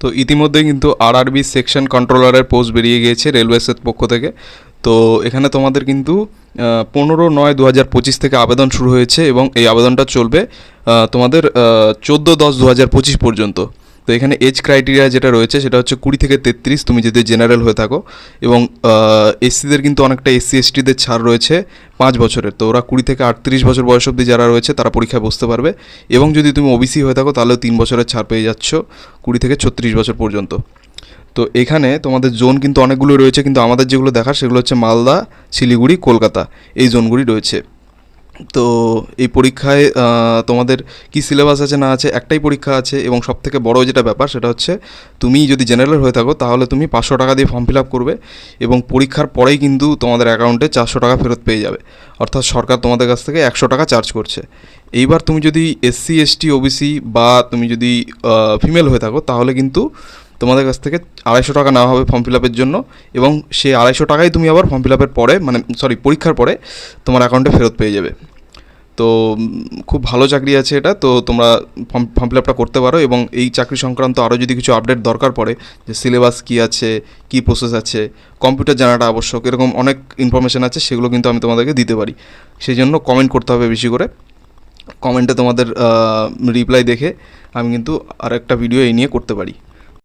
তো ইতিমধ্যে কিন্তু আরআরবি সেকশন কন্ট্রোলারের পোস্ট বেরিয়ে গিয়েছে রেলওয়েসের পক্ষ থেকে। তো এখানে তোমাদের কিন্তু পনেরো নয় দু হাজার পঁচিশ থেকে আবেদন শুরু হয়েছে এবং এই আবেদনটা চলবে তোমাদের চোদ্দ দশ দু হাজার পঁচিশ পর্যন্ত। তো এখানে এজ ক্রাইটেরিয়া যেটা রয়েছে সেটা হচ্ছে কুড়ি থেকে তেত্রিশ, তুমি যদি জেনারেল হয়ে থাকো। এবং এসসিদের কিন্তু অনেকটা এসসি এসটিদের ছাড় রয়েছে পাঁচ বছরের। তো ওরা কুড়ি থেকে আটত্রিশ বছর বয়স অবধি যারা রয়েছে, তারা পরীক্ষায় বসতে পারবে। এবং যদি তুমি ওবিসি হয়ে থাকো, তাহলেও তিন বছরের ছাড় পেয়ে যাচ্ছ কুড়ি থেকে ছত্রিশ বছর পর্যন্ত। তো এখানে তোমাদের জোন কিন্তু অনেকগুলো রয়েছে, কিন্তু আমাদের যেগুলো দেখার সেগুলো হচ্ছে মালদা, শিলিগুড়ি, কলকাতা। এই জোনগুলি রয়েছে। তো এই পরীক্ষায় তোমাদের কি সিলেবাস আছে না আছে একটাই পরীক্ষা আছে এবং সব থেকে বড় যেটা ব্যাপার সেটা হচ্ছে তুমি যদি জেনারেল হয়ে থাকো তাহলে তুমি পাঁচশো টাকা দিয়ে ফর্ম ফিল আপ করবে এবং পরীক্ষার পরেই কিন্তু তোমাদের অ্যাকাউন্টে চারশো টাকা ফেরত পেয়ে যাবে। অর্থাৎ সরকার তোমাদের কাছ থেকে একশো টাকা চার্জ করছে। এইবার তুমি যদি এসসি এসটি ওবিসি বা তুমি যদি ফিমেল হয়ে থাকো তাহলে কিন্তু তোমাদের কাছ থেকে আড়াইশো টাকা নেওয়া হবে ফর্ম ফিল আপের জন্য এবং সেই আড়াইশো টাকাই তুমি আবার ফর্ম ফিল আপের পরে মানে সরি পরীক্ষার পরে তোমার অ্যাকাউন্টে ফেরত পেয়ে যাবে। তো খুব ভালো চাকরি আছে এটা, তো তোমরা ফর্ম ফর্ম ফিল আপটা করতে পারো এবং এই চাকরি সংক্রান্ত আরও যদি কিছু আপডেট দরকার পড়ে, যে সিলেবাস কী আছে, কী প্রসেস আছে কম্পিউটার জানাটা আবশ্যক, এরকম অনেক ইনফরমেশান আছে, সেগুলো কিন্তু আমি তোমাদেরকে দিতে পারি। সেই জন্য কমেন্ট করতে হবে বেশি করে। কমেন্টে তোমাদের রিপ্লাই দেখে আমি কিন্তু আর একটা ভিডিও এই নিয়ে করতে পারি।